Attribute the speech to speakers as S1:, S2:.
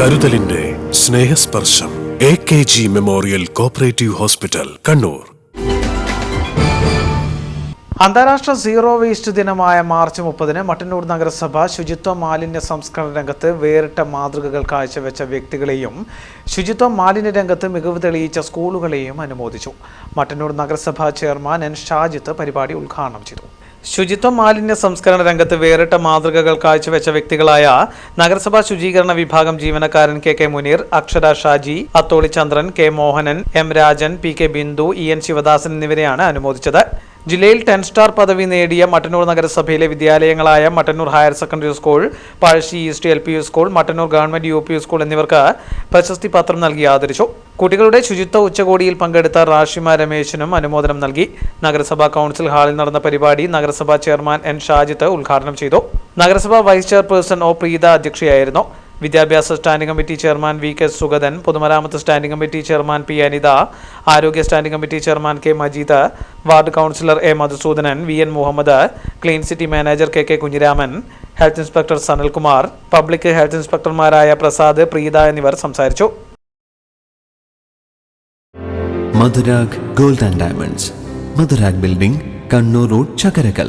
S1: കരുതലിന്റെ Snehasparsham A K G memorial cooperative hospital Kannur.
S2: അന്താരാഷ്ട്ര zero waste ദിനമായ March മുപ്പതിന് മട്ടന്നൂർ നഗരസഭ ശുചിത്വ മാലിന്യ സംസ്കരണ രംഗത്ത് വേറിട്ട മാതൃകകൾ കാഴ്ചവെച്ച വ്യക്തികളെയും ശുചിത്വ മാലിന്യ രംഗത്ത് മികവ് തെളിയിച്ച സ്കൂളുകളെയും അനുമോദിച്ചു. മട്ടന്നൂർ നഗരസഭ ചെയർമാൻ എൻ. ഷാജിത്ത് പരിപാടി ഉദ്ഘാടനം ചെയ്തു. ശുചിത്വ മാലിന്യ സംസ്കരണ രംഗത്ത് വേറിട്ട മാതൃകകൾ കാഴ്ചവെച്ച വ്യക്തികളായ നഗരസഭാ ശുചീകരണ വിഭാഗം ജീവനക്കാരൻ K K Muneer Akshara Shaji Atholi Chandran K Mohanan M Rajan P K Bindu E N Sivadasan എന്നിവരെയാണ് അനുമോദിച്ചത്. ജില്ലയിൽ ടെൻ സ്റ്റാർ പദവി നേടിയ മട്ടന്നൂർ നഗരസഭയിലെ വിദ്യാലയങ്ങളായ Mattannur higher secondary school Pazhassi east L P U school Mattannur government U P U school എന്നിവർക്ക് പ്രശസ്തി പത്രം നൽകി ആദരിച്ചു. കുട്ടികളുടെ ശുചിത്വ ഉച്ചകോടിയിൽ പങ്കെടുത്ത റാഷിമ രമേശിനും അനുമോദനം നൽകി. നഗരസഭാ കൗൺസിൽ ഹാളിൽ നടന്ന പരിപാടി നഗരസഭാ ചെയർമാൻ എൻ ഷാജിത്ത് ഉദ്ഘാടനം ചെയ്തു. നഗരസഭാ വൈസ് ചെയർപേഴ്സൺ ഒ പ്രീത അധ്യക്ഷയായിരുന്നു. വിദ്യാഭ്യാസ standing committee chairman V K Sugathan പൊതുമരാമത്ത് standing committee chairman P Anitha ആരോഗ്യ standing committee chairman K Majeed ward councillor A Madhusoodanan V N Muhammed clean city manager K K Kunhiraman health inspector Sanalkumar public health ഇൻസ്പെക്ടർമാരായ Prasad Preetha എന്നിവർ സംസാരിച്ചു.
S3: Madhurag gold and diamonds Madhurag building Kannur road Chakkarakkal.